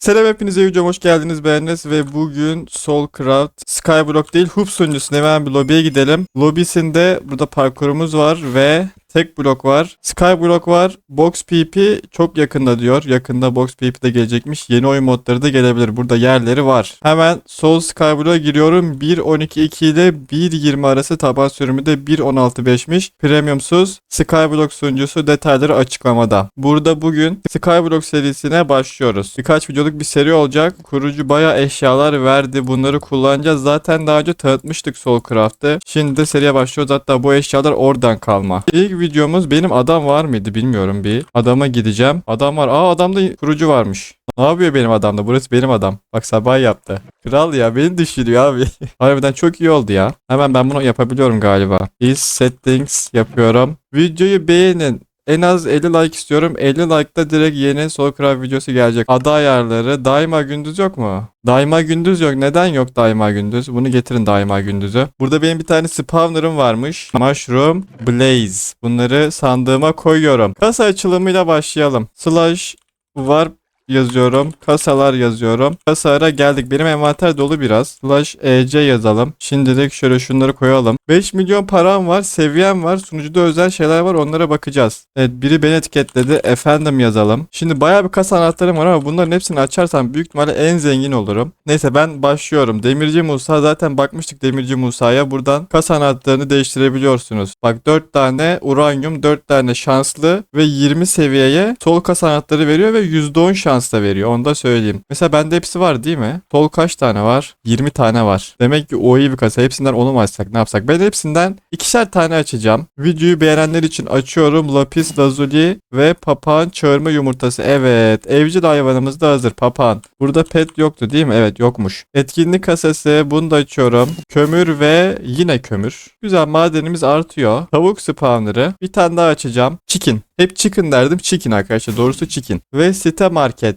Selam hepinize videoma hoş geldiniz beğendiniz ve bugün Soulcraft Skyblock değil Hoop sunucusuna hemen bir lobiye gidelim. Lobisinde burada parkurumuz var ve tek blok var. Skyblock var. Box PP çok yakında diyor. Yakında Box PP de gelecekmiş. Yeni oyun modları da gelebilir. Burada yerleri var. Hemen Soul Skyblock'a giriyorum. 1.12.2 ile 1.20 arası taban sürümü de 1.16.5'miş. Premiumsuz Skyblock sunucusu detayları açıklamada. Burada bugün Skyblock serisine başlıyoruz. Birkaç videoluk bir seri olacak. Kurucu bayağı eşyalar verdi. Bunları kullanacağız. Zaten daha önce tanıtmıştık Soulcraft'ı. Şimdi de seriye başlıyoruz. Hatta bu eşyalar oradan kalma. İlk videomuz benim adam var mıydı bilmiyorum bir. Adama gideceğim. Adam var. Aa adamda kurucu varmış. Ne yapıyor benim adamda? Burası benim adam. Bak sabah yaptı. Kral ya beni düşürüyor abi. Harbiden çok iyi oldu ya. Hemen ben bunu yapabiliyorum galiba. Is settings yapıyorum. Videoyu beğenin. En az 50 like istiyorum. 50 like'da direkt yeni Soulcraft videosu gelecek. Ada ayarları. Daima gündüz yok mu? Daima gündüz yok. Neden yok daima gündüz? Bunu getirin daima gündüzü. Burada benim bir tane spawner'ım varmış. Mushroom Blaze. Bunları sandığıma koyuyorum. Kasa açılımıyla başlayalım. Slash var yazıyorum. Kasalar yazıyorum. Kasalara geldik. Benim envanter dolu biraz. Slash EC yazalım. Şimdilik şöyle şunları koyalım. 5 milyon param var. Seviyem var. Sunucuda özel şeyler var. Onlara bakacağız. Evet biri beni etiketledi. Efendim yazalım. Şimdi bayağı bir kasa anahtarım var ama bunların hepsini açarsam büyük ihtimalle en zengin olurum. Neyse ben başlıyorum. Demirci Musa zaten bakmıştık Demirci Musa'ya. Buradan kasa anahtarını değiştirebiliyorsunuz. Bak 4 tane uranyum, 4 tane şanslı ve 20 seviyeye sol kasa anahtarı veriyor ve %10 şans da veriyor. Onu da söyleyeyim. Mesela bende hepsi var değil mi? Sol kaç tane var? 20 tane var. Demek ki o iyi bir kasa. Hepsinden onu mu açsak ne yapsak? Ben hepsinden ikişer tane açacağım. Videoyu beğenenler için açıyorum. Lapis lazuli ve papağan çağırma yumurtası. Evet. Evcil hayvanımız da hazır. Papağan. Burada pet yoktu değil mi? Evet yokmuş. Etkinlik kasası. Bunu da açıyorum. Kömür ve yine kömür. Güzel madenimiz artıyor. Tavuk spawner'ı. Bir tane daha açacağım. Chicken. Hep chicken derdim. Chicken arkadaşlar. Doğrusu chicken. Ve site market.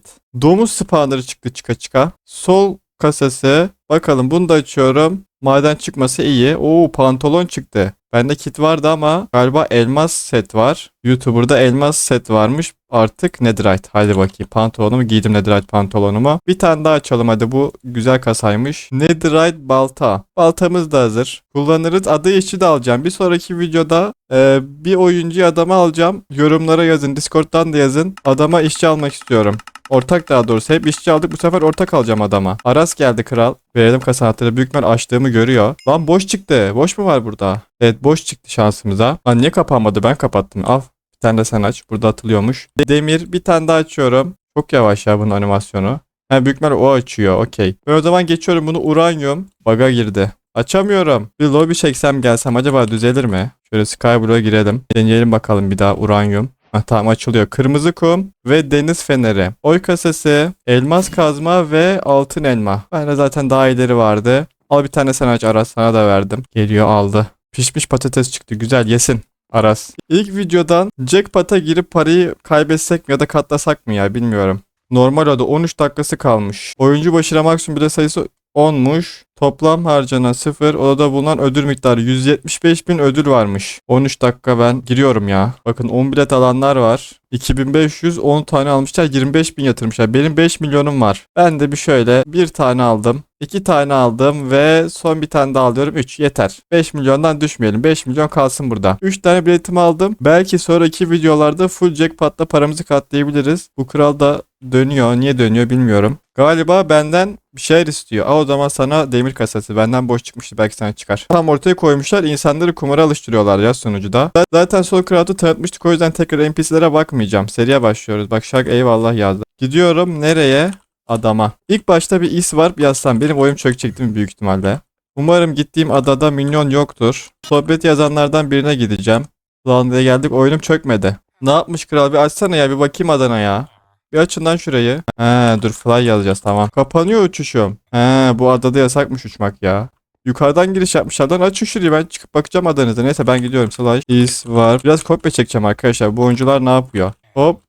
Domuz spawner'ı çıktı çıka çıka. Sol kasası. Bakalım bunu da açıyorum. Maden çıkması iyi. Oo pantolon çıktı. Bende kit vardı ama galiba elmas set var. YouTuber'da elmas set varmış. Artık netherite. Hadi bakayım. Pantolonumu giydim netherite pantolonumu. Bir tane daha açalım hadi bu güzel kasaymış. Netherite balta. Baltamız da hazır. Kullanırız. Adı işçi de alacağım. Bir sonraki videoda e, bir oyuncu adamı alacağım. Yorumlara yazın. Discord'dan da yazın. Adama işçi almak istiyorum. Ortak daha doğrusu. Hep işçi aldık. Bu sefer ortak alacağım adama. Aras geldi kral. Verelim kasa anahtarı. Büyük ihtimal açtığımı görüyor. Lan boş çıktı. Boş mu var burada? Evet boş çıktı şansımıza. Lan niye kapanmadı? Ben kapattım. Al. Bir tane de sen aç. Burada atılıyormuş. Demir. Bir tane daha açıyorum. Çok yavaş ya bunun animasyonu. Ha büyük ihtimal o açıyor. Okey. Ben o zaman geçiyorum bunu uranyum. Baga girdi. Açamıyorum. Bir lobby çeksem gelsem acaba düzelir mi? Şöyle Skyblock'a girelim. Deneyelim bakalım bir daha uranyum. Ha, tamam açılıyor. Kırmızı kum ve deniz feneri. Oy kasası, elmas kazma ve altın elma. Bende zaten daha ileri vardı. Al bir tane sen aç Aras sana da verdim. Geliyor aldı. Pişmiş patates çıktı. Güzel yesin. Aras. İlk videodan jackpot'a girip parayı kaybetsek mi ya da katlasak mı ya bilmiyorum. Normal adı 13 dakikası kalmış. Oyuncu başına maksimum bile sayısı 10'muş. Toplam harcanan 0. Odada bulunan ödül miktarı 175 bin ödül varmış. 13 dakika ben giriyorum ya. Bakın 10 bilet alanlar var. 2500 10 tane almışlar 25 bin yatırmışlar. Benim 5 milyonum var. Ben de bir şöyle bir tane aldım. 2 tane aldım ve son bir tane daha alıyorum. 3 yeter. 5 milyondan düşmeyelim. 5 milyon kalsın burada. 3 tane biletimi aldım. Belki sonraki videolarda full jackpot'la paramızı katlayabiliriz. Bu kral da dönüyor. Niye dönüyor bilmiyorum. Galiba benden bir şeyler istiyor. Aa o zaman sana demir kasası. Benden boş çıkmıştı. Belki sana çıkar. Tam ortaya koymuşlar. İnsanları kumara alıştırıyorlar ya sonucuda. Zaten Soulcraft'ı tanıtmıştık. O yüzden tekrar NPC'lere bakmayacağım. Seriye başlıyoruz. Bak şark eyvallah yazdı. Gidiyorum nereye? Adama. İlk başta bir is var yazsam. Benim oyum çökecekti büyük ihtimalle. Umarım gittiğim adada minyon yoktur. Sohbet yazanlardan birine gideceğim. Lan geldik oyunum çökmedi. Ne yapmış kral bir açsana ya bir bakayım adana ya. Bir açın lan şurayı. He dur fly yazacağız tamam. Kapanıyor uçuşum. He bu adada yasakmış uçmak ya. Yukarıdan giriş yapmışlar. Lan açın şurayı ben çıkıp bakacağım adanıza. Neyse ben gidiyorum. Slash is var. Biraz kopya çekeceğim arkadaşlar. Bu oyuncular ne yapıyor? Hop.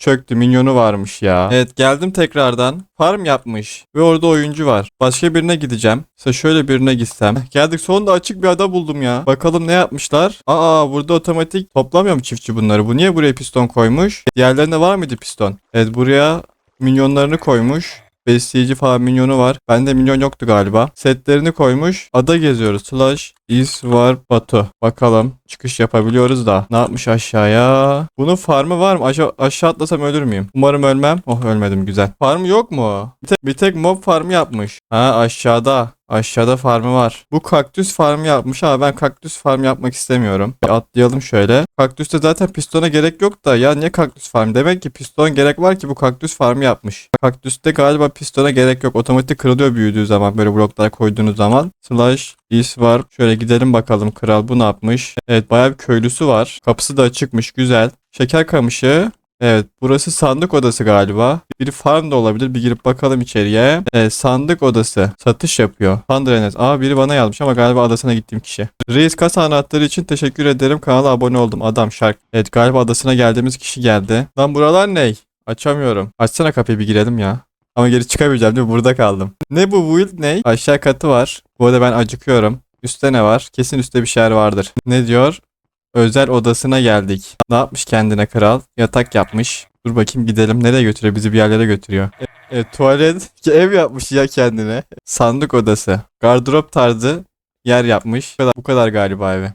Çöktü. Minyonu varmış ya. Evet geldim tekrardan. Farm yapmış. Ve orada oyuncu var. Başka birine gideceğim. Mesela şöyle birine gitsem. Geldik sonunda açık bir ada buldum ya. Bakalım ne yapmışlar. Aa burada otomatik toplamıyor mu çiftçi bunları? Bu niye buraya piston koymuş? Diğerlerinde var mıydı piston? Evet buraya Minyonlarını koymuş. Besleyici falan minyonu var. Bende minyon yoktu galiba. Setlerini koymuş. Ada geziyoruz. Slash is var Batu. Bakalım. Çıkış yapabiliyoruz da. Ne yapmış aşağıya? Bunun farmı var mı? Aşağı, aşağı atlasam ölür müyüm? Umarım ölmem. Oh ölmedim güzel. Farmı yok mu? Bir tek, bir tek mob farmı yapmış. Ha aşağıda. Aşağıda farmı var. Bu kaktüs farmı yapmış ama ben kaktüs farmı yapmak istemiyorum. Atlayalım şöyle. Kaktüste zaten pistona gerek yok da ya niye kaktüs farmı? Demek ki piston gerek var ki bu kaktüs farmı yapmış. Kaktüste galiba pistona gerek yok. Otomatik kırılıyor büyüdüğü zaman böyle bloklar koyduğunuz zaman. Slash is var. Şöyle gidelim bakalım kral bu ne yapmış? Evet bayağı bir köylüsü var. Kapısı da açıkmış güzel. Şeker kamışı. Evet burası sandık odası galiba. Bir farm da olabilir. Bir girip bakalım içeriye. Evet sandık odası. Satış yapıyor. Pandrenes. Aa biri bana yazmış ama galiba adasına gittiğim kişi. Reis kasa anahtarı için teşekkür ederim. Kanala abone oldum. Adam şark. Evet galiba adasına geldiğimiz kişi geldi. Lan buralar ne? Açamıyorum. Açsana kapıyı bir girelim ya. Ama geri çıkamayacağım değil mi? Burada kaldım. Ne bu build ne? Aşağı katı var. Bu arada ben acıkıyorum. Üstte ne var? Kesin üstte bir şeyler vardır. Ne diyor? Özel odasına geldik. Ne yapmış kendine kral? Yatak yapmış. Dur bakayım gidelim. Nereye götürüyor? Bizi bir yerlere götürüyor. E, e, tuvalet ev yapmış ya kendine. Sandık odası. Gardırop tarzı yer yapmış. Bu kadar, bu kadar galiba evi.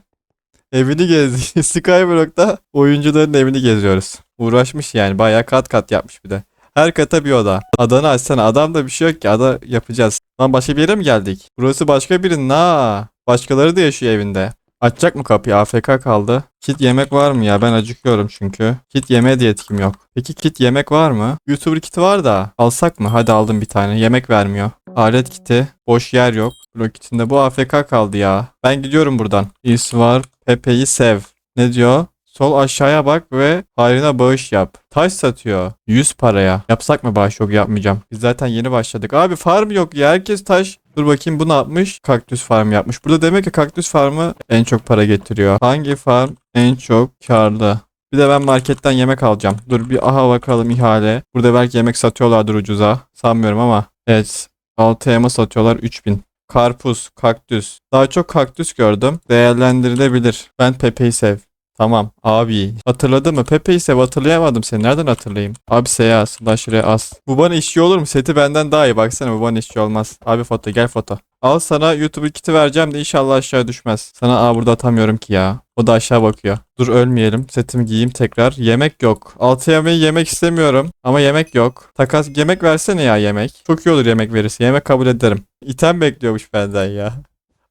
Evini gezdik. Skyblock'ta oyuncuların evini geziyoruz. Uğraşmış yani. Bayağı kat kat yapmış bir de. Her kata bir oda. Adanı açsana. Adamda bir şey yok ki. Ada yapacağız. Lan başka bir yere mi geldik? Burası başka birinin ha. Başkaları da yaşıyor evinde. Açacak mı kapıyı? AFK kaldı. Kit yemek var mı ya? Ben acıkıyorum çünkü. Kit yemeye de yetkim yok. Peki kit yemek var mı? YouTuber kiti var da. Alsak mı? Hadi aldım bir tane. Yemek vermiyor. Alet kiti. Boş yer yok. Blok kitinde bu AFK kaldı ya. Ben gidiyorum buradan. İs var. Pepe'yi sev. Ne diyor? Sol aşağıya bak ve hayrına bağış yap. Taş satıyor. 100 paraya. Yapsak mı bağış? Yok yapmayacağım. Biz zaten yeni başladık. Abi farm yok ya. Herkes taş. Dur bakayım bu ne yapmış? Kaktüs farm yapmış. Burada demek ki kaktüs farmı en çok para getiriyor. Hangi farm en çok karlı? Bir de ben marketten yemek alacağım. Dur bir aha bakalım ihale. Burada belki yemek satıyorlardır ucuza. Sanmıyorum ama. Evet. 6 elma satıyorlar 3000. Karpuz, kaktüs. Daha çok kaktüs gördüm. Değerlendirilebilir. Ben Pepe'yi sev. Tamam abi. Hatırladın mı? Pepe'yi sev hatırlayamadım seni. Nereden hatırlayayım? Abi seya slash as. Bu bana işçi olur mu? Seti benden daha iyi. Baksana bu bana işçi olmaz. Abi foto gel foto. Al sana YouTube kiti vereceğim de inşallah aşağı düşmez. Sana aa burada atamıyorum ki ya. O da aşağı bakıyor. Dur ölmeyelim. Setimi giyeyim tekrar. Yemek yok. Altı yemeği yemek istemiyorum. Ama yemek yok. Takas yemek versene ya yemek. Çok iyi olur yemek verirse. Yemek kabul ederim. İtem bekliyormuş benden ya.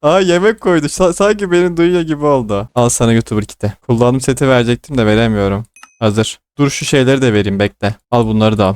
Aa yemek koydu. Sa- sanki beni duyuyor gibi oldu. Al sana YouTuber kiti. Kullandığım seti verecektim de veremiyorum. Hazır. Dur şu şeyleri de vereyim bekle. Al bunları da al.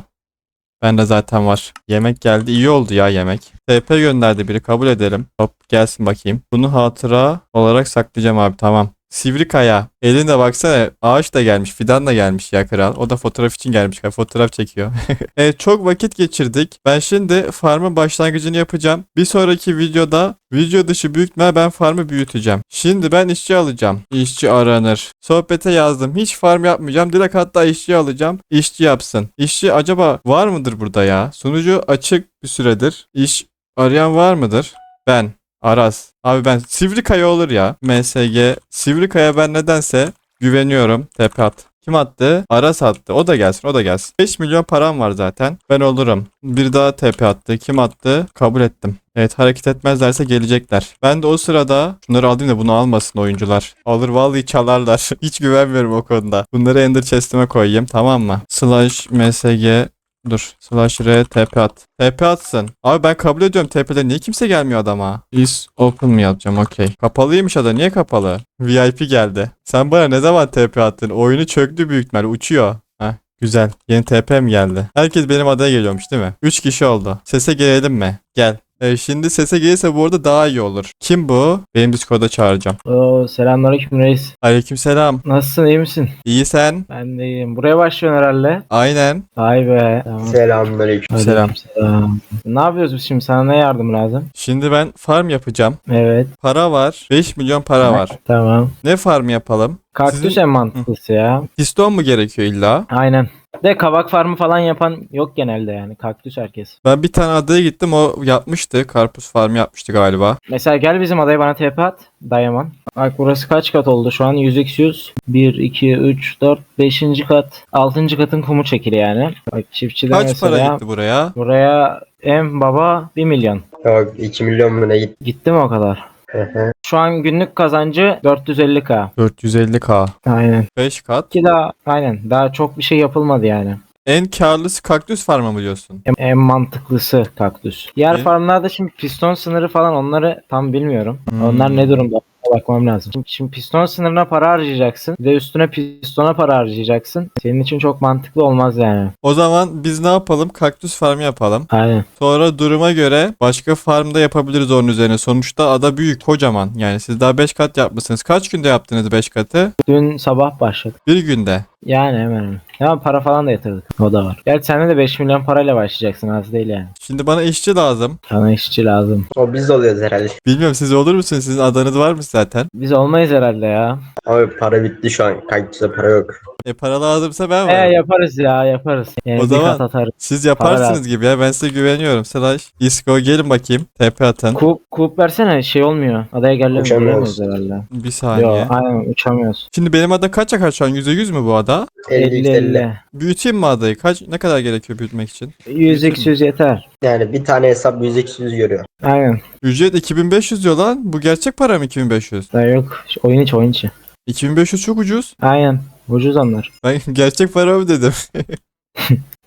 Bende zaten var. Yemek geldi. İyi oldu ya yemek. TP gönderdi biri. Kabul edelim. Hop gelsin bakayım. Bunu hatıra olarak saklayacağım abi. Tamam. Sivri kaya. Elinde baksana ağaç da gelmiş. Fidan da gelmiş ya kral. O da fotoğraf için gelmiş. Fotoğraf çekiyor. evet çok vakit geçirdik. Ben şimdi farmın başlangıcını yapacağım. Bir sonraki videoda video dışı büyütme ben farmı büyüteceğim. Şimdi ben işçi alacağım. İşçi aranır. Sohbete yazdım. Hiç farm yapmayacağım. Direkt hatta işçi alacağım. İşçi yapsın. İşçi acaba var mıdır burada ya? Sunucu açık bir süredir. İş arayan var mıdır? Ben. Aras. Abi ben Sivrikaya olur ya. MSG. Sivrikaya ben nedense güveniyorum. Tepe at. Kim attı? Aras attı. O da gelsin. O da gelsin. 5 milyon param var zaten. Ben olurum. Bir daha TP attı. Kim attı? Kabul ettim. Evet hareket etmezlerse gelecekler. Ben de o sırada şunları alayım da bunu almasın oyuncular. Alır vallahi çalarlar. Hiç güvenmiyorum o konuda. Bunları Ender Chest'ime koyayım tamam mı? Slash MSG Dur. Slash R TP at. TP atsın. Abi ben kabul ediyorum TP'leri. Niye kimse gelmiyor adama? Is open mı yapacağım? Okey. Kapalıymış ada. Niye kapalı? VIP geldi. Sen bana ne zaman TP attın? Oyunu çöktü büyük ihtimalle. Uçuyor. Heh. Güzel. Yeni TP mi geldi? Herkes benim adaya geliyormuş değil mi? 3 kişi oldu. Sese gelelim mi? Gel. Ee, şimdi sese gelirse bu arada daha iyi olur. Kim bu? Benim Discord'a çağıracağım. Oo, selamünaleyküm reis. Aleykümselam. Nasılsın iyi misin? İyi sen? Ben de iyiyim. Buraya başlıyorsun herhalde. Aynen. Vay be. Tamam. Selamünaleyküm. Selam. Selam. Ne yapıyoruz biz şimdi? Sana ne yardım lazım? Şimdi ben farm yapacağım. Evet. Para var. 5 milyon para var. Tamam. Ne farm yapalım? Kaktüs Sizin- en mantıklısı ya. Piston mu gerekiyor illa? Aynen. De kabak farmı falan yapan yok genelde yani. Kaktüs herkes. Ben bir tane adaya gittim o yapmıştı. Karpuz farmı yapmıştı galiba. Mesela gel bizim adaya bana TP at. Dayaman. Bak burası kaç kat oldu şu an? 100 x 100. 1, 2, 3, 4, 5. kat. 6. katın kumu çekili yani. Bak çiftçiden Kaç mesela. para gitti buraya? Buraya en baba 1 milyon. Yok 2 milyon mu ne gitti? Gitti mi o kadar? Hı hı. Şu an günlük kazancı 450k. 450k. Aynen. 5 kat. Ki daha aynen daha çok bir şey yapılmadı yani. En karlısı kaktüs farmı mı diyorsun? En, en mantıklısı kaktüs. Diğer İyi. farmlarda şimdi piston sınırı falan onları tam bilmiyorum. Hmm. Onlar ne durumda? Bakmam lazım. Şimdi, şimdi piston sınırına para harcayacaksın. Bir de üstüne pistona para harcayacaksın. Senin için çok mantıklı olmaz yani. O zaman biz ne yapalım? Kaktüs farmı yapalım. Aynen. Sonra duruma göre başka farmda yapabiliriz onun üzerine. Sonuçta ada büyük, kocaman. Yani siz daha 5 kat yapmışsınız. Kaç günde yaptınız 5 katı? Dün sabah başladık. Bir günde. Yani hemen hemen. Ama para falan da yatırdık. O da var. Gerçi sen de 5 milyon parayla başlayacaksın. Az değil yani. Şimdi bana işçi lazım. Sana işçi lazım. O biz oluyoruz herhalde. Bilmiyorum siz olur musunuz? Sizin adanız varmış zaten. Biz olmayız herhalde ya. Abi para bitti şu an. Kaktüse para yok. E para lazımsa ben E varım. yaparız ya yaparız. Yani O zaman- atarız. Siz yaparsınız gibi ya. Ben size güveniyorum. Slash, Isco gelin bakayım. TP atın. Kup, kup versene şey olmuyor. Adaya gelemiyoruz herhalde. Bir saniye. Yok aynen uçamıyoruz. Şimdi benim ada kaç akar şu an? %100 mü bu ada? 50 50 50. 50. Büyüteyim mi adayı? Kaç ne kadar gerekiyor büyütmek için? 100 200 yeter. Yani bir tane hesap 100 200 görüyor. Aynen. Ücret 2500 diyor lan. Bu gerçek para mı 2500? Daha yok. Oyun içi oyun içi. 2500 çok ucuz. Aynen. Ucuz onlar. Ben gerçek para mı dedim.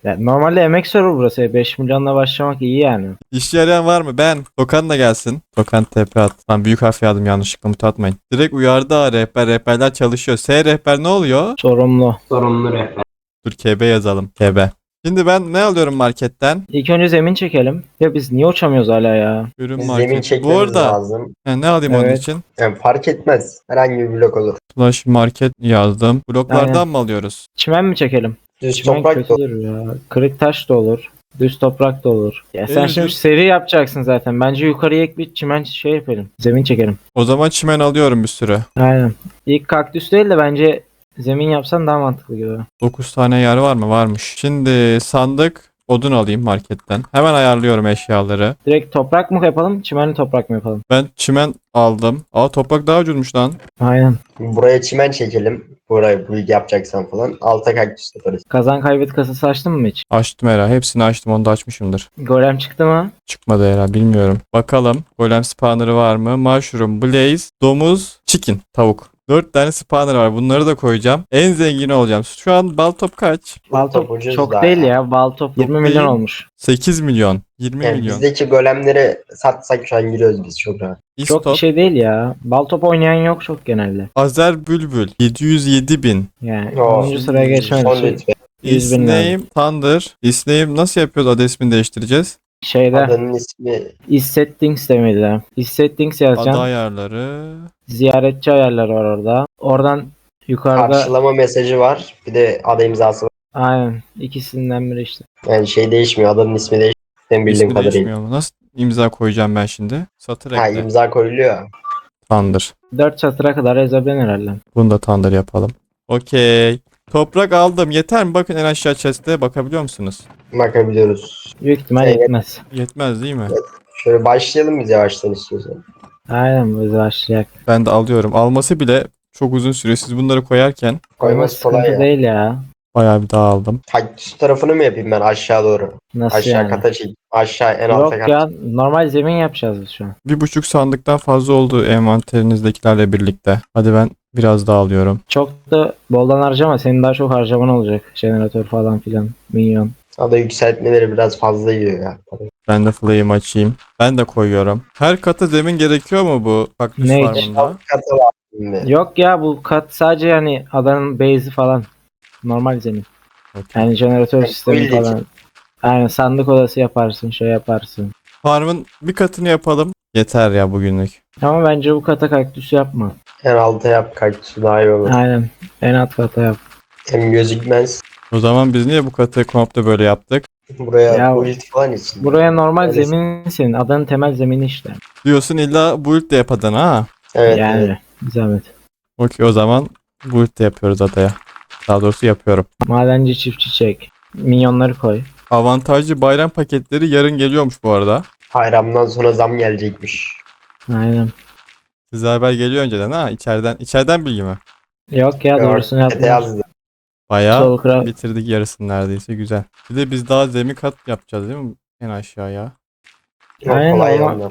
Ya, normalde emek server burası. 5 milyonla başlamak iyi yani. İşçi arayan var mı? Ben. Tokan da gelsin. Tokan TP at. Lan büyük harf yazdım yanlışlıkla mut atmayın. Direkt uyardı ha rehber. Rehberler çalışıyor. S rehber ne oluyor? Sorumlu. Sorumlu rehber. Dur KB yazalım. KB. Şimdi ben ne alıyorum marketten? İlk önce zemin çekelim. Ya biz niye uçamıyoruz hala ya? Ürün Biz market. zemin Bu çekmemiz arada lazım. ha, ne alayım onun Evet. için? Yani fark etmez. Herhangi bir blok olur. Flash market yazdım. Bloklardan Aynen. mı alıyoruz? Çimen mi çekelim? Düz Çimen toprak da olur. kötüdür ya. Kırık taş da olur. Düz toprak da olur. Ya sen Evet, şimdi seri yapacaksın zaten. Bence yukarıya ek bir çimen şey yapalım. Zemin çekelim. O zaman çimen alıyorum bir sürü. Aynen. İlk kaktüs değil de bence zemin yapsan daha mantıklı gibi. 9 tane yer var mı? Varmış. Şimdi sandık odun alayım marketten. Hemen ayarlıyorum eşyaları. Direkt toprak mı yapalım, çimenli toprak mı yapalım? Ben çimen aldım. Aa toprak daha ucuzmuş lan. Aynen. Buraya çimen çekelim. Buraya bu yapacaksan falan. Alta kaktüs yaparız. Kazan kaybet kasası açtın mı hiç? Açtım herhalde. Hepsini açtım. Onu da açmışımdır. Golem çıktı mı? Çıkmadı herhalde. Bilmiyorum. Bakalım. Golem spawner'ı var mı? Mushroom, blaze, domuz, chicken, tavuk. 4 tane spawner var. Bunları da koyacağım. En zengin olacağım. Şu an bal top kaç? Baltop ucuz çok daha değil ya. ya. Baltop 20 Yok milyon olmuş. 8 milyon. 20 Yani milyon. bizdeki golemleri satsak şu an giriyoruz biz çok rahat. Çok İstop. bir şey değil ya. Baltop oynayan yok çok genelde. Azer Bülbül. 707 bin. Yani Oo, 10. sıraya geçmedi. Son Şey, lütfen. 100 bin İsname Thunder. İsname nasıl yapıyoruz? Adı ismini değiştireceğiz. Şeyde Adının ismi is settings demedi. Is settings Ada yazacaksın. ayarları. Ziyaretçi ayarları var orada. Oradan yukarıda karşılama mesajı var. Bir de ada imzası var. aynen ikisinden biri işte. Yani şey değişmiyor. Adının ismi değişmiyor. Ben bildiğim İsmi kadarıyla. değişmiyor mu? Nasıl imza koyacağım ben şimdi? Satır Ha ekle. imza koyuluyor. Thunder. 4 satıra kadar yazabilirsin herhalde. Bunu da Thunder yapalım. Okey. Toprak aldım. Yeter mi? Bakın en aşağı chest'e bakabiliyor musunuz? Bakabiliyoruz. Büyük ihtimal Evet. yetmez. Yetmez değil mi? Şöyle başlayalım biz yavaştan istiyorsan. Aynen biz başlayacak. Ben de alıyorum. Alması bile çok uzun sürüyor. Siz bunları koyarken Koyma Koyması kolay sıkıntı ya. değil ya. bayağı bir daha aldım. Kaktüs tarafını mı yapayım ben aşağı doğru? Nasıl aşağı yani? kata çek. Aşağı en Yok alta kat. ya normal zemin yapacağız biz şu an. Bir buçuk sandıktan fazla oldu envanterinizdekilerle birlikte. Hadi ben biraz daha alıyorum. Çok da boldan harcama. Senin daha çok harcaman olacak. Jeneratör falan filan. Minyon. Ada yükseltmeleri biraz fazla yiyor ya. Ben de flame açayım. Ben de koyuyorum. Her kata zemin gerekiyor mu bu kaktüs Ne? farmında? Kata var şimdi. Yok ya bu kat sadece yani adanın base'i falan. Normal zemin. Okey. Yani jeneratör sistemi için. falan. Aynen sandık odası yaparsın şey yaparsın. Farmın bir katını yapalım. Yeter ya bugünlük. Ama bence bu kata kaktüs yapma. En alta yap kaktüsü daha iyi olur. Aynen. En alt kata yap. Hem gözükmez. O zaman biz niye bu katı komple böyle yaptık? Buraya Ya- build falan için. Buraya normal Öyle- zemin senin. Adanın temel zemini işte. Diyorsun illa build de yapadan ha. Evet. evet. yani. bir Zahmet. Okey o zaman Bu ulti yapıyoruz adaya. Daha doğrusu yapıyorum. Madenci çiftçi çek. Minyonları koy. Avantajlı bayram paketleri yarın geliyormuş bu arada. Bayramdan sonra zam gelecekmiş. Aynen. Size haber geliyor önceden ha içeriden. içeriden bilgi mi? Yok ya doğrusunu yazdı. Bayağı bitirdik yarısını neredeyse güzel. Bir de biz daha zemin kat yapacağız değil mi? En aşağıya. Yok, Aynen, kolay ama-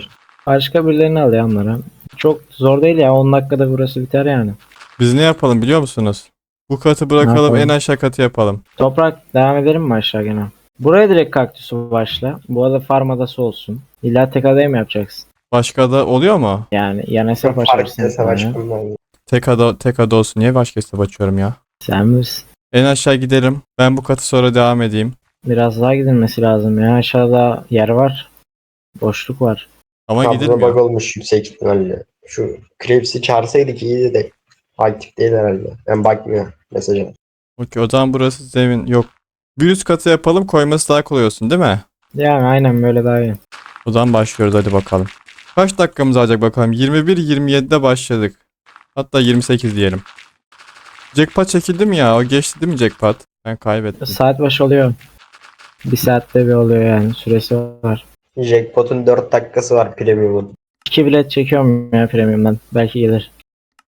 başka birilerini al ya onlara. Çok zor değil ya 10 dakikada burası biter yani. Biz ne yapalım biliyor musunuz? Bu katı bırakalım yapalım? en aşağı katı yapalım. Toprak devam edelim mi aşağı gene? Buraya direkt kaktüsü başla. Bu arada farm adası olsun. İlla tek adaya mı yapacaksın? Başka da oluyor mu? Yani yan hesap Farklı açarsın. savaş konuları. Tek ada, tek ada olsun. Niye başka hesap açıyorum ya? Sen bilirsin. En aşağı gidelim. Ben bu katı sonra devam edeyim. Biraz daha gidilmesi lazım ya. Aşağıda yer var. Boşluk var. Ama Kablo gidilmiyor. bug olmuş yüksek ihtimalle. Şu Krebs'i çağırsaydık iyiydi de. Aktif değil herhalde. Ben bakmıyor mesaja. Okey, o zaman burası zemin yok. Bir üst katı yapalım koyması daha kolay olsun değil mi? Yani aynen böyle daha iyi. O zaman başlıyoruz hadi bakalım. Kaç dakikamız alacak bakalım. 21-27'de başladık. Hatta 28 diyelim. Jackpot çekildi mi ya? O geçti değil mi jackpot? Ben kaybettim. Saat başı oluyor. Bir saatte bir oluyor yani. Süresi var. Jackpot'un 4 dakikası var premium'un. İki bilet çekiyorum ya premium'dan. Belki gelir.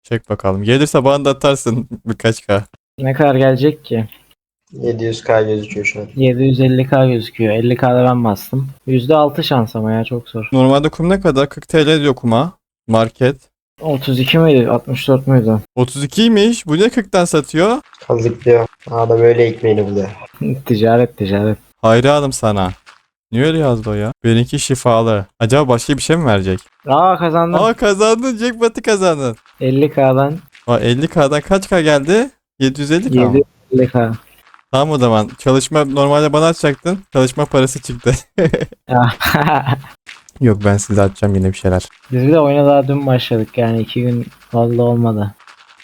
Çek bakalım. Gelirse bana da atarsın birkaç k. Ne kadar gelecek ki? 700k gözüküyor şu an. 750k gözüküyor. 50k'da ben bastım. %6 şans ama ya çok zor. Normalde kum ne kadar? 40 TL diyor kuma. Market. 32 miydi? 64 muydu? 32'ymiş. Bu ne 40'tan satıyor? Kazıklıyor. Adam öyle ekmeğini buluyor. ticaret ticaret. Hayranım sana. Niye öyle yazdı o ya? Benimki şifalı. Acaba başka bir şey mi verecek? Aa kazandım. Aa kazandın. Jackpot'ı kazandın. 50k'dan Aa 50k'dan kaç k geldi? 750k mı? 750k. Tamam o zaman. Çalışma normalde bana atacaktın. Çalışma parası çıktı. Yok ben size atacağım yine bir şeyler. Biz bir de oyuna daha dün başladık yani iki gün fazla olmadı.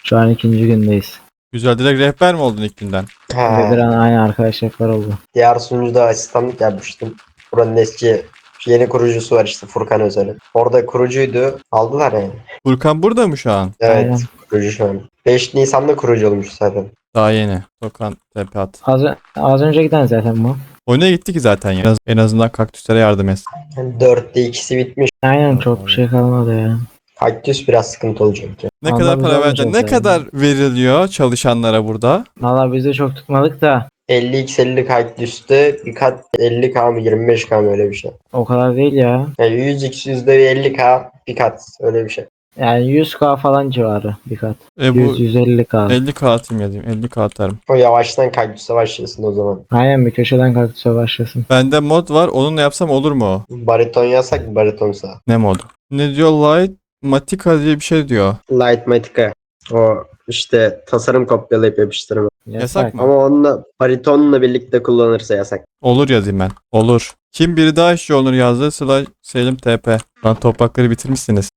Şu an ikinci gündeyiz. Güzel direkt rehber mi oldun ilk günden? Bedirhan aynı arkadaşlıklar oldu. diğer sunucuda asistanlık yapmıştım. Buranın eski yeni kurucusu var işte Furkan Özel'in. Orada kurucuydu. Aldılar yani. Furkan burada mı şu an? Evet Aynen. kurucu şu an. 5 Nisan'da kurucu olmuş zaten. Daha yeni. Tokan tepe at. Az, az önce giden zaten bu. Oyuna gitti ki zaten ya. En azından kaktüslere yardım etsin. Yani 4'te ikisi bitmiş. Aynen çok bir şey kalmadı ya. Kaktüs biraz sıkıntı olacak ya. Ne Allah kadar para vereceksin? Ne kadar veriliyor çalışanlara burada? Valla biz de çok tutmadık da 50x 50 kaktüste bir kat 50k mı 25k mı öyle bir şey. o kadar değil ya. Yani 100x yüzde 50k bir kat öyle bir şey. Yani 100k falan civarı bir kat. E bu 100-150k. 50k atayım yazayım. 50k atarım. O yavaştan kaktüse başlasın o zaman. Aynen bir köşeden kaktüse başlasın. Bende mod var. Onunla yapsam olur mu? Bariton yasak baritonsa. Ne modu? Ne diyor? Light Matika diye bir şey diyor. Lightmatica. O işte tasarım kopyalayıp yapıştırma. Yasak mı? Ama onunla baritonla birlikte kullanırsa yasak. Olur yazayım ben. Olur. Kim biri daha işçi olur yazdı. Sıla Selim TP. Lan toprakları bitirmişsiniz.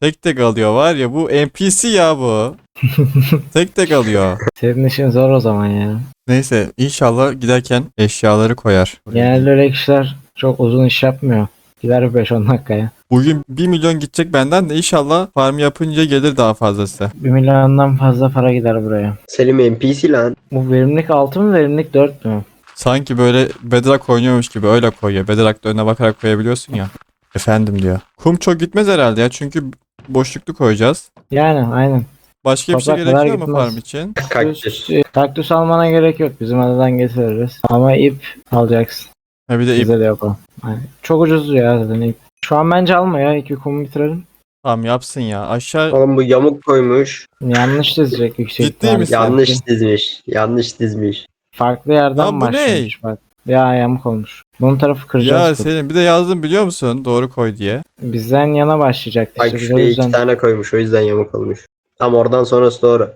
Tek tek alıyor var ya bu NPC ya bu. tek tek alıyor. Senin işin zor o zaman ya. Neyse inşallah giderken eşyaları koyar. Genelde öyle kişiler çok uzun iş yapmıyor. Gider 5-10 dakikaya. Bugün 1 milyon gidecek benden de inşallah farm yapınca gelir daha fazlası. 1 milyondan fazla para gider buraya. Selim NPC lan. Bu verimlilik 6 mı verimlilik 4 mü? Sanki böyle Bedrock oynuyormuş gibi öyle koyuyor. Bedrock'ta önüne bakarak koyabiliyorsun ya. Efendim diyor. Kum çok gitmez herhalde ya çünkü boşluklu koyacağız. Yani aynen. Başka bir şey Toprak gerekiyor kadar mu gitmez. farm için? Kaktüs. Kaktüs almana gerek yok. Bizim adadan getiririz. Ama ip alacaksın. Ha bir de ip. Bize de yapalım. Yani çok ucuz ya zaten ip. Şu an bence alma ya. İki kumu bitirelim. Tamam yapsın ya. Aşağı Oğlum bu yamuk koymuş. Yanlış dizecek yüksek Ciddi ihtimalle. misin? Yanlış dizmiş. Yanlış dizmiş. Farklı yerden Lan bu ne? başlamış bak. Ya yamuk olmuş. Bunun tarafı ya kıracağız. Selim bir de yazdım biliyor musun? Doğru koy diye. Bizden yana başlayacaktı. Bak işte. Biz o şuraya iki yüzden... tane koymuş o yüzden yamuk olmuş. Tam oradan sonrası doğru.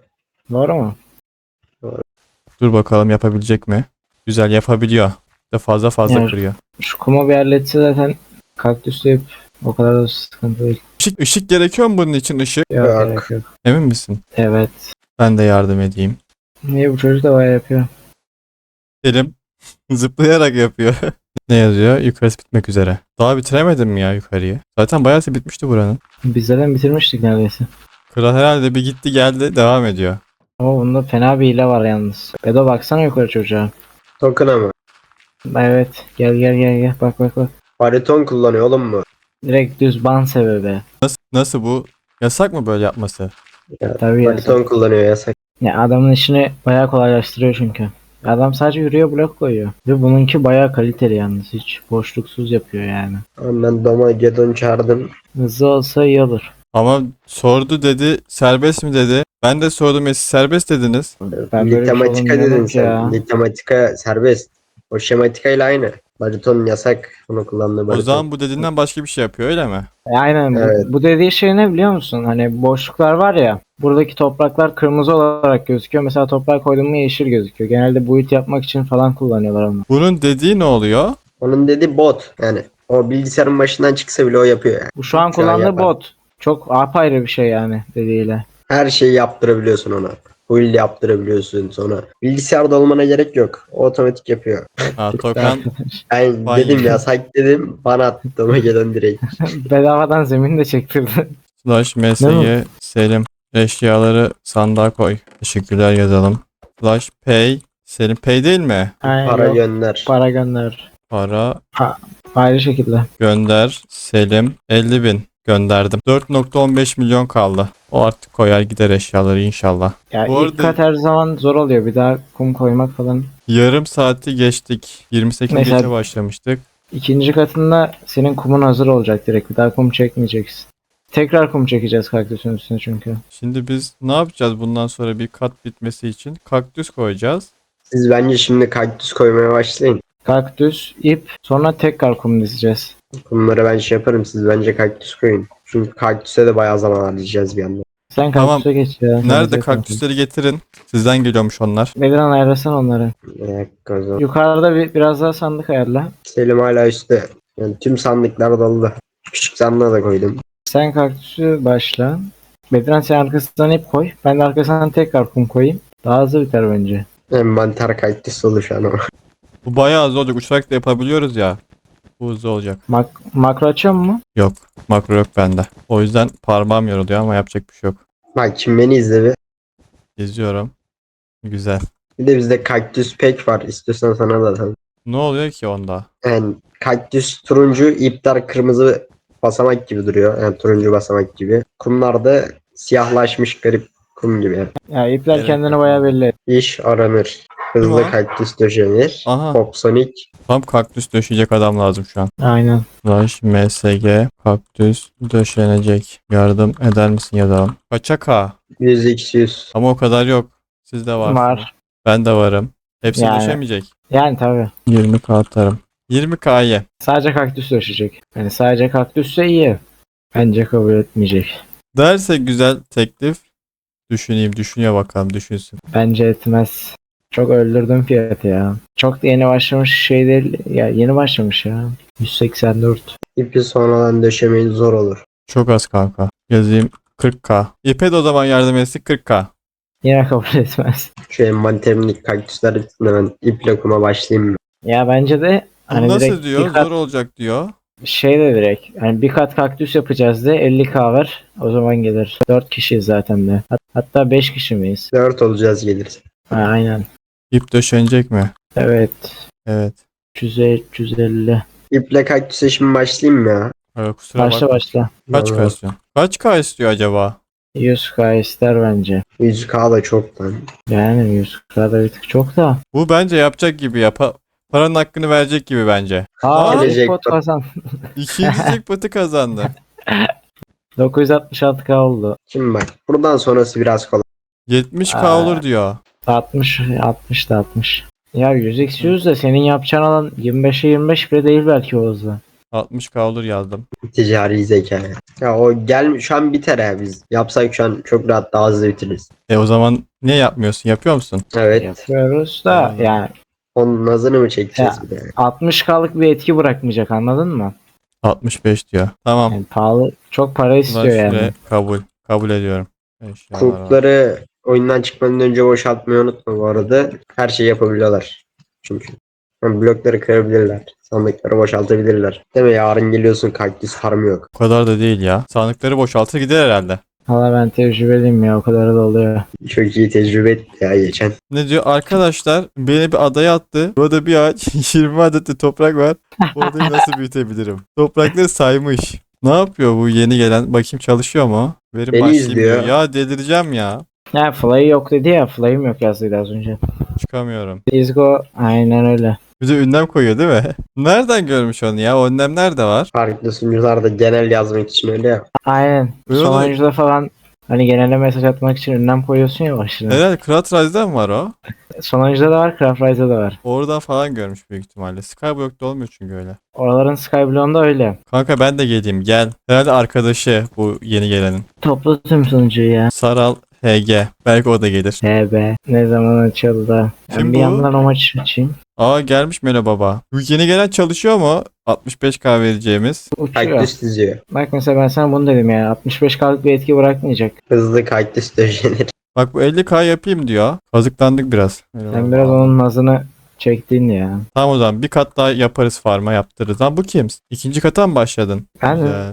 Doğru mu? Dur bakalım yapabilecek mi? Güzel yapabiliyor. Bir De fazla fazla Evet. kırıyor. Şu kumu bir halletse zaten kaktüsle ip o kadar da sıkıntı değil. Işık, ışık gerekiyor mu bunun için ışık? Yok, Yok. gerek yok. Emin misin? Evet. Ben de yardım edeyim. Niye bu çocuk da bayağı yapıyor? Selim zıplayarak yapıyor. ne yazıyor? Yukarısı bitmek üzere. Daha bitiremedim mi ya yukarıyı? Zaten bayağı bitmişti buranın. Biz zaten bitirmiştik neredeyse. Kral herhalde bir gitti geldi devam ediyor. Oo bunda fena bir hile var yalnız. Bedo baksana yukarı çocuğa. Token'a mı? Evet gel gel gel gel bak bak bak. Bariton kullanıyor oğlum mu? Direkt düz ban sebebi. Nasıl, nasıl bu? Yasak mı böyle yapması? Ya, Tabii bariton yasak. kullanıyor yasak. Ya adamın işini bayağı kolaylaştırıyor çünkü. Adam sadece yürüyor blok koyuyor. Ve bununki bayağı kaliteli yalnız hiç boşluksuz yapıyor yani. Ama ben Domagedon çağırdım. Hızlı olsa iyi olur. Ama sordu dedi serbest mi dedi. Ben de sordum ya siz serbest dediniz. Ben böyle bir şey Litematika dedin sen. ya. Litematika serbest. O şematika ile aynı. Bariton yasak. Onu kullandığı O bariton. zaman bu dediğinden başka bir şey yapıyor öyle mi? E, Aynen. Evet. Bu, dediği şey ne biliyor musun? Hani boşluklar var ya. Buradaki topraklar kırmızı olarak gözüküyor. Mesela toprak koydun mu yeşil gözüküyor. Genelde build yapmak için falan kullanıyorlar onu. Bunun dediği ne oluyor? Onun dedi bot. Yani o bilgisayarın başından çıksa bile o yapıyor yani. Bu şu an kullandığı yapar. bot. Çok apayrı bir şey yani dediğiyle. Her şeyi yaptırabiliyorsun ona. Build yaptırabiliyorsun sonra. Bilgisayarda olmana gerek yok. O otomatik yapıyor. Ha, Tokan Ben Vay. dedim yasak dedim. Bana attı Domagedon direkt. Bedavadan zemin de çektirdi. slash MSG Selim eşyaları sandığa koy. Teşekkürler yazalım. Slash pay Selim pay değil mi? Aynen, Para yok. gönder. Para gönder. Para Ayrı şekilde. gönder Selim 50 bin gönderdim. 4.15 milyon kaldı. O artık koyar gider eşyaları inşallah. Ya Bu ilk arada- kat her zaman zor oluyor. Bir daha kum koymak falan. Yarım saati geçtik. 28 Mesela- geçe başlamıştık. İkinci katında senin kumun hazır olacak direkt. Bir daha kum çekmeyeceksin. Tekrar kum çekeceğiz kaktüsün üstüne çünkü. Şimdi biz ne yapacağız bundan sonra bir kat bitmesi için? Kaktüs koyacağız. Siz bence şimdi kaktüs koymaya başlayın. Kaktüs, ip, sonra tekrar kum dizeceğiz. Bunları ben şey yaparım. Siz bence kaktüs koyun. Çünkü kaktüse de bayağı zaman harcayacağız bir anda. Sen Tamam. kaktüse geç ya. Nerede Sen kaktüsleri getirin. Sizden geliyormuş onlar. Bediran ayarlasana onları. Bir dakika o zaman. Yukarıda bir, biraz daha sandık ayarla. Selim hala üstte. Yani tüm sandıklar dolu. Küçük sandığa da koydum. Sen kaktüsü başla. Bediran sen arkasından ip koy. Ben de arkasından tekrar kum koyayım. Daha hızlı biter bence. Envanter kaktüs dolu şu an ama. Bu bayağı hızlı olacak. Uçarak da yapabiliyoruz ya. Bu hızlı olacak. Mak makro açıyor mu? Yok. Makro yok bende. O yüzden parmağım yoruluyor ama yapacak bir şey yok. Bak şimdi beni izle bir. İzliyorum. Güzel. Bir de bizde kaktüs pek var. İstiyorsan sana da atalım. Ne oluyor ki onda? Yani kaktüs turuncu, ipler kırmızı basamak gibi duruyor. Yani turuncu basamak gibi. Kumlar da siyahlaşmış garip kum gibi. Yani. Ya ipler Gerek kendini bayağı belli. İş aranır. Hızlı Tamam. kaktüs döşenir. Aha. Popsonic. Tam kaktüs döşeyecek adam lazım şu an. Aynen. Slash MSG kaktüs döşenecek. Yardım eder misin yazalım. Kaça K? 100 x 100. Ama o kadar yok. Sizde var. Var. Ben de varım. Hepsi Yani. döşemeyecek. Yani tabii. 20K atarım. 20K'yı. Sadece kaktüs döşecek. Yani sadece kaktüsse iyi. Bence kabul etmeyecek. Derse güzel teklif. Düşüneyim. Düşünüyor bakalım. Düşünsün. Bence etmez. Çok öldürdüm fiyatı ya. Çok da yeni başlamış şey değil. Ya yeni başlamış ya. 184. İpi sonradan döşemeyi zor olur. Çok az kanka. Yazayım 40K. İpe de o zaman yardım etsin 40K. Yine kabul etmez. Şu envanterimdeki kaktüsler üstüne ben iple kuma başlayayım mı? Ya bence de hani nasıl direkt diyor? kat, Zor olacak diyor. şey de direkt hani bir kat kaktüs yapacağız de 50k ver. O zaman gelir. 4 kişiyiz zaten de. Hat- hatta 5 kişi miyiz? 4 olacağız gelirse. Ha, aynen. İp döşenecek mi? Evet. Evet. 350 350. İple kaktüse şimdi başlayayım mı ya? Ee, kusura Başla bakma. başla. Kaç K istiyor? Kaç K istiyor acaba? 100k ister bence. 100k da çok lan. Yani 100k da bir tık çok da. Bu bence yapacak gibi ya. Pa- paranın hakkını verecek gibi bence. Aa, Gelecek pot bak. kazan. İkinci jackpot'ı kazandı. 966k oldu. Şimdi bak buradan sonrası biraz kolay. 70k Aa. olur diyor. 60 60 da 60. Ya 100x 100 de senin yapacağın alan 25'e 25 bile değil belki o hızla. 60k olur yazdım. Ticari zeka ya. Ya o gel şu an biter ya biz. Yapsak şu an çok rahat daha hızlı bitiririz. E o zaman niye yapmıyorsun? Yapıyor musun? Evet. Yapıyoruz da yani Onun nazını mı çekeceğiz Ya. bir de? 60k'lık bir etki bırakmayacak anladın mı? 65 diyor. Tamam. Yani pahalı çok para Ulan istiyor yani. şuraya kabul. Kabul ediyorum. Eşyalar. Kulpları oyundan çıkmadan önce boşaltmayı unutma bu arada. Her şeyi yapabiliyorlar. Çünkü. Yani blokları kırabilirler. Sandıkları boşaltabilirler. Değil mi? Yarın geliyorsun kaktüs farmı yok. O kadar da değil ya. Sandıkları boşaltır gider herhalde. Valla ben tecrübeliyim ya o kadar da oluyor. Çok iyi tecrübe etti ya geçen. Ne diyor? Arkadaşlar beni bir adaya attı. Burada bir ağaç 20 adet de toprak var. Bu adayı nasıl büyütebilirim? Toprakları saymış. Ne yapıyor bu yeni gelen? Bakayım çalışıyor mu? Verim Beni başlayayım izliyor. diyor. Ya delireceğim ya. Ha fly yok dedi ya fly'ım yok yazdıydı az önce. Çıkamıyorum. Go. Aynen öyle. Bir de ünlem koyuyor değil mi? Nereden görmüş onu ya? O ünlem nerede var? Farklı sunucularda genel yazmak için öyle ya. Aynen. Öyle Son mi? oyuncuda falan hani genelde mesaj atmak için ünlem koyuyorsun ya başına. Herhalde Krat Rise'da mı var o? Son oyuncuda da var, Craft Rise'da da var. Oradan falan görmüş büyük ihtimalle. Skyblock'ta olmuyor çünkü öyle. Oraların Skyblock'unda öyle. Kanka ben de geleyim gel. Herhalde arkadaşı bu yeni gelenin. Topla tüm sunucuyu ya. Saral HG. Belki o da gelir. He be. Ne zaman açıldı. Ben Kim bir bu? yandan o maçı açayım. Aa gelmiş Melo Baba. Bu yeni gelen çalışıyor mu? 65k vereceğimiz. Uçuyor. Kaktüs diziyor. Bak mesela ben sana bunu dedim ya. 65 kalık bir etki bırakmayacak. Hızlı kaktüs döşenir. Bak bu 50k yapayım diyor. Kazıklandık biraz. Melo Sen Baba. biraz onun nazını çektin ya. Tamam o zaman bir kat daha yaparız farma yaptırırız. Lan bu kim? İkinci kata mı başladın? Ben Güzel.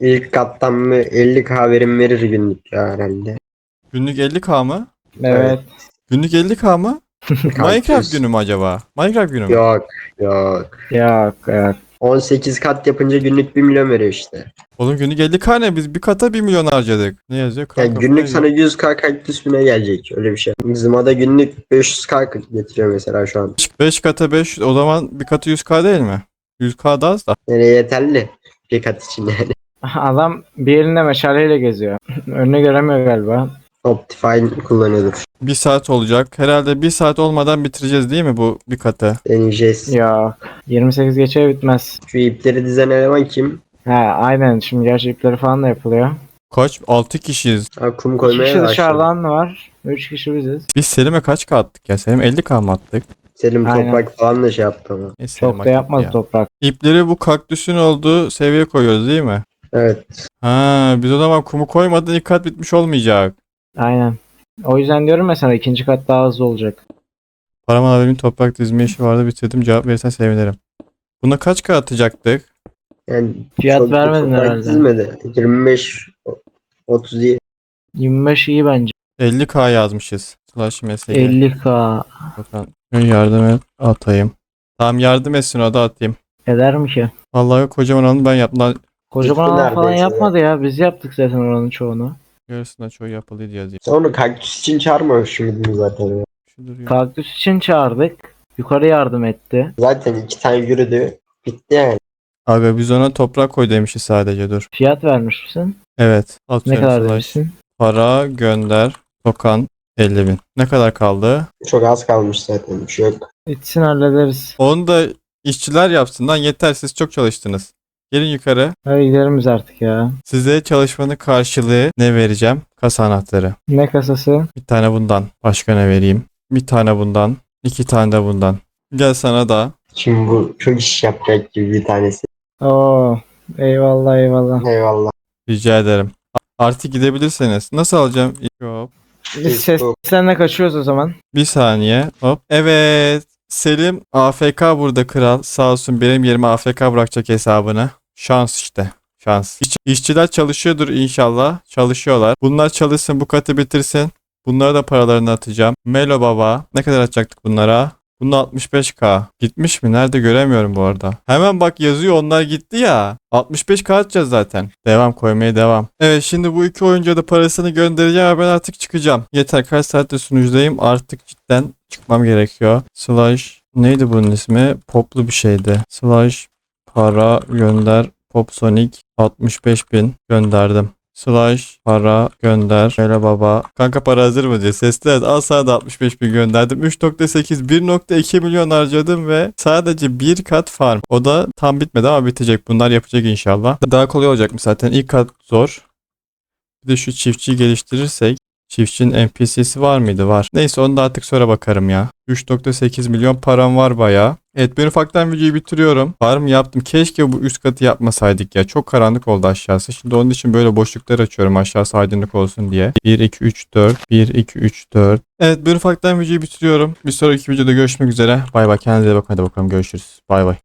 İlk kattan mı 50k verim verir günlük ya herhalde. Günlük 50k mı? Evet. Günlük 50k mı? Minecraft günü mü acaba? Minecraft günü mü? Yok yok. Yok yok. 18 kat yapınca günlük 1 milyon veriyor işte. Oğlum günlük 50k ne? Biz bir kata 1 milyon harcadık. Ne yazıyor? Yani Kanka günlük sana 100k kaktüs bine gelecek öyle bir şey. Zıma'da günlük 500k getiriyor mesela şu an. 5 kata 5 o zaman bir katı 100k değil mi? 100k da az da. Yani yeterli bir kat için yani. Adam bir elinde meşaleyle geziyor. Önünü göremiyor galiba. Optifine kullanıyordur. Bir saat olacak. Herhalde bir saat olmadan bitireceğiz değil mi bu bir katı? Deneyeceğiz. Yok. 28 geçe bitmez. Şu ipleri dizen eleman kim? Ha aynen. Şimdi gerçi ipleri falan da yapılıyor. Kaç? 6 kişiyiz. Ha, kum 2 koymaya kişi başladı. dışarıdan var. 3 kişi biziz. Biz Selim'e kaç k attık ya? Selim 50k mı attık? Selim Aynen. toprak falan da şey yaptı ama. Selim Çok da yapmaz ya. toprak. İpleri bu kaktüsün olduğu seviyeye koyuyoruz değil mi? Evet. Ha, biz o zaman kumu koymadan ilk kat bitmiş olmayacak. Aynen. O yüzden diyorum mesela ikinci kat daha hızlı olacak. Paraman abimin toprak dizme işi vardı bitirdim cevap verirsen sevinirim. Buna kaç k atacaktık? Yani Fiyat çok vermedin herhalde. Dizmedi. 25 30 iyi. 25 iyi bence. 50k yazmışız. Slash MSG. 50k. Bakalım. Yardım et atayım. Tamam yardım etsin o da atayım. Eder mi ki? Vallahi kocaman onu ben yaptım. Lan Kocaman alan falan neredeyse. yapmadı ya. Biz yaptık zaten oranın çoğunu. Yarısından çoğu yapılıydı yazayım. Sonra kaktüs için çağırmamış mıydın zaten ya? Şu duruyor. Kaktüs için çağırdık. Yukarı yardım etti. Zaten iki tane yürüdü. Bitti yani. Abi biz ona toprak koy demişiz sadece dur. Fiyat vermiş misin? Evet. Ne kadar slash. demişsin? Para gönder. Tokan 50 bin. Ne kadar kaldı? Çok az kalmış zaten. Bir şey yok. Bitsin hallederiz. Onu da işçiler yapsın lan yeter siz çok çalıştınız. Gelin yukarı. Hadi gidelim biz artık ya. Size çalışmanın karşılığı ne vereceğim? Kasa anahtarı. Ne kasası? Bir tane bundan. Başka ne vereyim? Bir tane bundan. iki tane de bundan. Gel sana da. Şimdi bu çok iş yapacak gibi bir tanesi. Oo. Eyvallah eyvallah. Eyvallah. Rica ederim. Artık gidebilirsiniz. Nasıl alacağım? Yok. Biz sestenle kaçıyoruz o zaman. Bir saniye. Hop. Evet. Selim AFK burada kral. Sağ olsun benim yerime AFK bırakacak hesabını. Şans işte. Şans. İş- işçiler çalışıyordur inşallah. Çalışıyorlar. Bunlar çalışsın bu katı bitirsin. Bunlara da paralarını atacağım. Melo baba. Ne kadar atacaktık bunlara? Bunun 65k. Gitmiş mi? Nerede göremiyorum bu arada. Hemen bak yazıyor onlar gitti ya. 65k atacağız zaten. Devam koymaya devam. Evet şimdi bu iki oyuncuya da parasını göndereceğim ben artık çıkacağım. Yeter kaç saatte sunucudayım artık cidden çıkmam gerekiyor. Slash neydi bunun ismi? Poplu bir şeydi. Slash para gönder Popsonic 65.000 gönderdim. Slash para gönder. Şöyle baba. Kanka para hazır mı diye sesli evet al sana da 65 bin gönderdim. 3.8 1.2 milyon harcadım ve sadece bir kat farm. O da tam bitmedi ama bitecek. Bunlar yapacak inşallah. Daha kolay olacakmış zaten. İlk kat zor. Bir de şu çiftçiyi geliştirirsek. Çiftçinin NPC'si var mıydı? Var. Neyse onu da artık sonra bakarım ya. 3.8 milyon param var baya. Evet ben ufaktan videoyu bitiriyorum. Farm yaptım. Keşke bu üst katı yapmasaydık ya. Çok karanlık oldu aşağısı. Şimdi onun için böyle boşluklar açıyorum aşağısı aydınlık olsun diye. 1, 2, 3, 4. 1, 2, 3, 4. Evet ben ufaktan videoyu bitiriyorum. Bir sonraki videoda görüşmek üzere. Bay bay. Kendinize bakın. Hadi bakalım görüşürüz. Bay bay.